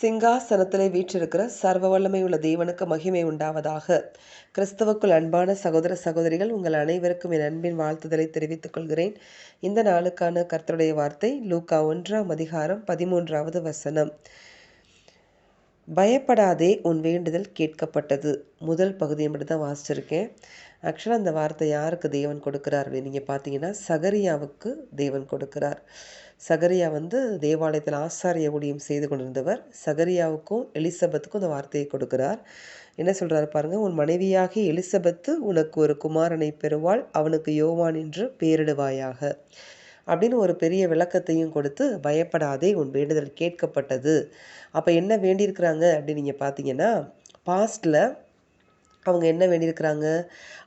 சிங்காசனத்திலே வீற்றிருக்கிற சர்வ வல்லமையுள்ள தேவனுக்கு மகிமை உண்டாவதாக. கிறிஸ்தவுக்குள் அன்பான சகோதர சகோதரிகள் உங்கள் அனைவருக்கும் என் அன்பின் வாழ்த்துதலை தெரிவித்துக் கொள்கிறேன். இந்த நாளுக்கான கர்த்தருடைய வார்த்தை லூக்கா ஒன்றாம் அதிகாரம் பதிமூன்றாவது வசனம். பயப்படாதே உன் வேண்டுதல் கேட்கப்பட்டது. முதல் பகுதியை மட்டும் தான் வாசிச்சிருக்கேன் ஆக்சுவலாக அந்த வார்த்தை யாருக்கு தேவன் கொடுக்குறார் அப்படின்னு நீங்கள் பார்த்தீங்கன்னா சகரியாவுக்கு தேவன் கொடுக்கிறார். சகரியா வந்து தேவாலயத்தில் ஆசாரிய ஊழியம் செய்து கொண்டிருந்தவர். சகரியாவுக்கும் எலிசபெத்துக்கும் அந்த வார்த்தையை கொடுக்கிறார். என்ன சொல்கிறாரு பாருங்கள் உன் மனைவியாகி எலிசபெத்து உனக்கு ஒரு குமாரனை பெறுவாள். அவனுக்கு யோவான் என்று பேரிடுவாயாக அப்படின்னு ஒரு பெரிய விளக்கத்தையும் கொடுத்து பயப்படாதே உன் வேண்டுதல் கேட்கப்பட்டது. அப்போ என்ன வேண்டியிருக்கிறாங்க அப்படின்னு நீங்கள் பார்த்தீங்கன்னா பாஸ்டில் அவங்க என்ன வேண்டியிருக்கிறாங்க?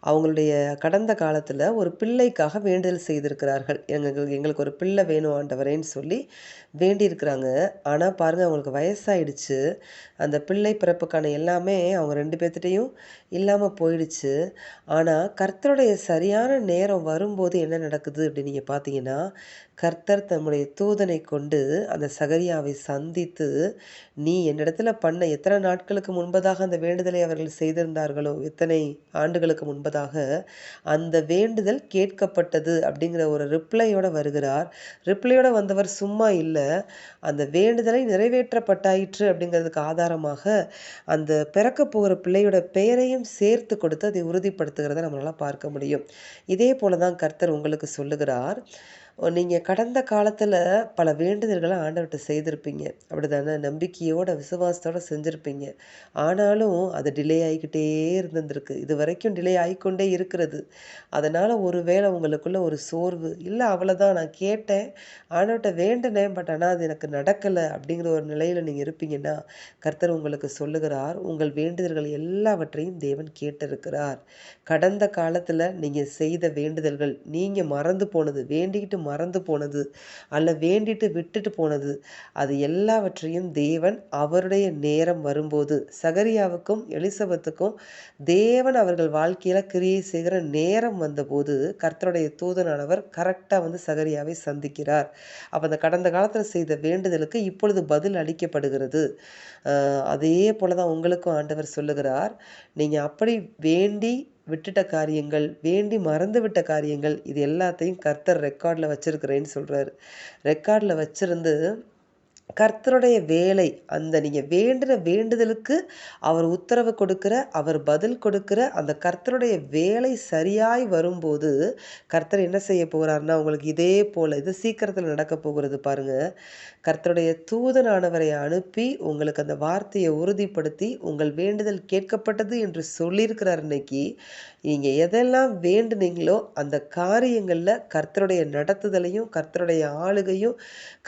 அவங்களுடைய கடந்த காலத்தில் ஒரு பிள்ளைக்காக வேண்டுதல் செய்திருக்கிறார்கள். எங்களுக்கு எங்களுக்கு ஒரு பிள்ளை வேணும் ஆண்டவரேன்னு சொல்லி வேண்டியிருக்கிறாங்க. ஆனால் பாருங்கள் அவங்களுக்கு வயசாயிடுச்சு. அந்த பிள்ளை பிறப்புக்கான எல்லாமே அவங்க ரெண்டு பேர்த்திட்டையும் இல்லாமல் போயிடுச்சு. ஆனால் கர்த்தருடைய சரியான நேரம் வரும்போது என்ன நடக்குது அப்படின்னு நீங்கள் பார்த்தீங்கன்னா கர்த்தர் தம்முடைய தூதனை கொண்டு அந்த சகரியாவை சந்தித்து நீ என்னிடத்துல பண்ண எத்தனை நாட்களுக்கு முன்பதாக அந்த வேண்டுதலை அவர்கள் செய்திருந்தார்கள் இத்தனை ஆண்டுகளுக்கு முன்பதாக அந்த வேண்டுதல் கேட்கப்பட்டது அப்படிங்கிற ஒரு ரிப்ளையோட வருகிறார். ரிப்ளையோட வந்தவர் சும்மா இல்லை. அந்த வேண்டுதலை நிறைவேற்றப்பட்டாயிற்று அப்படிங்கிறதுக்கு ஆதாரமாக அந்த பிறக்க போகிற பிள்ளையோட பெயரையும் சேர்த்து கொடுத்து அதை உறுதிப்படுத்துகிறத நம்மளால் பார்க்க முடியும். இதே போல தான் கர்த்தர் உங்களுக்கு சொல்லுகிறார். நீங்கள் கடந்த காலத்தில் பல வேண்டுதல்களை ஆண்டவர்கிட்ட செய்திருப்பீங்க. அப்படி தானே நம்பிக்கையோட விசுவாசத்தோடு செஞ்சுருப்பீங்க. ஆனாலும் அது டிலே ஆகிக்கிட்டே இருந்திருக்கு இது வரைக்கும் டிலே ஆகிக்கொண்டே இருக்கிறது. அதனால் ஒரு வேளை உங்களுக்குள்ள ஒரு சோர்வு இல்லை அவ்வளோதான் நான் கேட்டேன் ஆண்டவர்கிட்ட வேண்டினேன் பட் ஆனால் அது எனக்கு நடக்கலை அப்படிங்கிற ஒரு நிலையில் நீங்கள் இருப்பீங்கன்னா கர்த்தர் உங்களுக்கு சொல்லுகிறார் உங்கள் வேண்டுதல்கள் எல்லாவற்றையும் தேவன் கேட்டிருக்கிறார். கடந்த காலத்தில் நீங்கள் செய்த வேண்டுதல்கள் நீங்கள் மறந்து போனது வேண்டிக்கிட்டு மறந்து போனது அல்ல வேண்டிட்டு விட்டுட்டு போனது. அது எல்லாவற்றையும் தேவன் அவருடைய நேரம் வரும்போது சகரியாவுக்கும் எலிசபெத்துக்கும் தேவன் அவர்கள் வாழ்க்கையில் கிரியை செய்கிற நேரம் வந்தபோது கர்த்தருடைய தூதனானவர் கரெக்டாக வந்து சகரியாவை சந்திக்கிறார். அப்போ அந்த கடந்த காலத்தில் செய்த வேண்டுதலுக்கு இப்பொழுது பதில் அளிக்கப்படுகிறது. அதே போல தான் உங்களுக்கும் ஆண்டவர் சொல்லுகிறார் நீங்கள் அப்படி வேண்டி விட்டுட்ட காரியங்கள் வேண்டி மறந்துவிட்ட காரியங்கள் இது எல்லாத்தையும் கர்த்தர் ரெக்கார்டில் வச்சுருக்கிறேன்னு சொல்கிறாரு ரெக்கார்டில் வச்சுருந்து கர்த்தருடைய வேலை அந்த நீங்கள் வேண்டின வேண்டுதலுக்கு அவர் உத்தரவு கொடுக்குற அவர் பதில் கொடுக்குற அந்த கர்த்தருடைய வேலை சரியாய் வரும்போது கர்த்தர் என்ன செய்ய போகிறாருன்னா உங்களுக்கு இதே போல் இது சீக்கிரத்தில் நடக்க போகிறது பாருங்கள் கர்த்தருடைய தூதனானவரை அனுப்பி உங்களுக்கு அந்த வார்த்தையை உறுதிப்படுத்தி உங்கள் வேண்டுதல் கேட்கப்பட்டது என்று சொல்லியிருக்கிறார் இன்னைக்கு. நீங்கள் எதெல்லாம் வேண்டுனீங்களோ அந்த காரியங்களில் கர்த்தருடைய நடத்துதலையும் கர்த்தருடைய ஆளுகையும்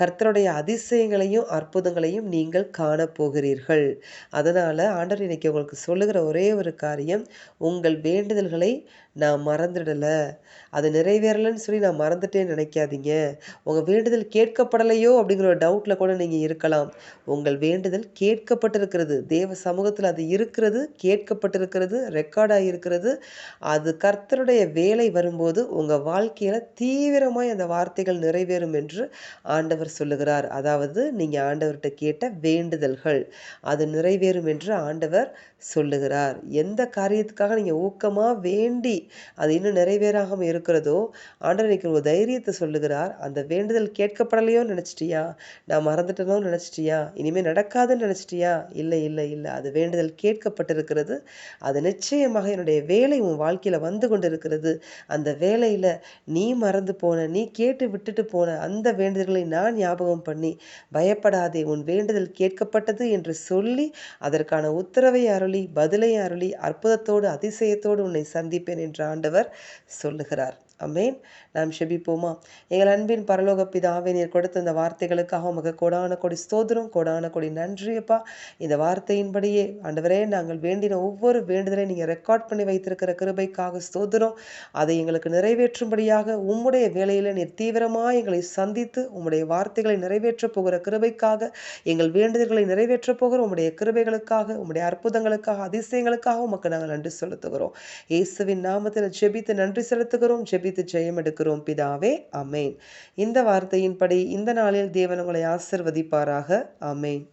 கர்த்தருடைய அதிசயங்களையும் அற்புதங்களையும் நீங்கள் காணப்போகிறீர்கள் அதனால் ஆண்டவர் இன்னைக்கு உங்களுக்கு சொல்லுகிற ஒரே ஒரு காரியம் உங்கள் வேண்டுதல்களை நான் மறந்துடலை. அது நிறைவேறலைன்னு சொல்லி நான் மறந்துட்டேன்னு நினைக்காதீங்க. உங்கள் வேண்டுதல் கேட்கப்படலையோ அப்படிங்கிற ஒரு டவுட்டில் கூட நீங்கள் இருக்கலாம். உங்கள் வேண்டுதல் கேட்கப்பட்டிருக்கிறது. தேவ சமூகத்தில் அது இருக்கிறது கேட்கப்பட்டிருக்கிறது ரெக்கார்டாக இருக்கிறது அது கர்த்தருடைய வேலை வரும்போது உங்கள் வாழ்க்கையில் தீவிரமாய் அந்த வார்த்தைகள் நிறைவேறும் என்று ஆண்டவர் சொல்லுகிறார். அதாவது நீங்கள் ஆண்டவர்கிட்ட கேட்ட வேண்டுதல்கள் அது நிறைவேறும் என்று ஆண்டவர் சொல்லுகிறார். எந்த காரியத்துக்காக நீங்கள் ஊக்கமாக வேண்டி அது இன்னும் நிறைவேறாமல் இருக்கிறதோ ஆண்டவர் இன்னைக்கு ஒரு தைரியத்தை சொல்லுகிறார். அந்த வேண்டுதல் கேட்கப்படலையோ நினச்சிட்டியா? நான் மறந்துட்டனோ நினச்சிட்டியா? இனிமேல் நடக்காதுன்னு நினச்சிட்டியா? இல்லை இல்லை இல்லை. அது வேண்டுதல் கேட்கப்பட்டிருக்கிறது. அது நிச்சயமாக என்னுடைய வேலை உன் வாழ்க்கையில் வந்து கொண்டு இருக்கிறது அந்த வேலையில் நீ மறந்து போன நீ கேட்டு விட்டுட்டு போன அந்த வேண்டுதல்களை நான் ஞாபகம் பண்ணி பயப்படாதே உன் வேண்டுதல் கேட்கப்பட்டது என்று சொல்லி அதற்கான உத்தரவை அருளி பதிலை அருளி அற்புதத்தோடு அதிசயத்தோடு உன்னை சந்திப்பேன் என்று ஆண்டவர் சொல்லுகிறார். அமேன் நாம் ஷெபிப்போமா எங்கள் அன்பின் பரலோக பிதாவை நீர் கொடுத்த இந்த வார்த்தைகளுக்காக உமக்கு கோடான கொடி ஸ்தோத்திரம் கோடான கொடி நன்றியப்பா இந்த வார்த்தையின்படியே ஆண்டவரே நாங்கள் வேண்டின ஒவ்வொரு வேண்டுதலையும் நீங்கள் ரெக்கார்ட் பண்ணி வைத்திருக்கிற கிருபைக்காக ஸ்தோத்திரம். அதை எங்களுக்கு நிறைவேற்றும்படியாக உம்முடைய வேலையில் நீர் தீவிரமாக எங்களை சந்தித்து உம்முடைய வார்த்தைகளை நிறைவேற்றப் போகிற கிருபைக்காக எங்கள் வேண்டுதல்களை நிறைவேற்றப் போகிற உம்முடைய கிருபைகளுக்காக உம்முடைய அற்புதங்களுக்காக அதிசயங்களுக்காக உமக்கு நாங்கள் நன்றி செலுத்துகிறோம். இயேசுவின் நாமத்தில் ஜெபித்து நன்றி செலுத்துகிறோம். ஜெபி ஜெபித்து ஜெயம் எடுக்கிறோம் பிதாவே. அமேன் இந்த வார்த்தையின்படி இந்த நாளில் தேவன் உங்களை ஆசிர்வதிப்பாராக. அமேன்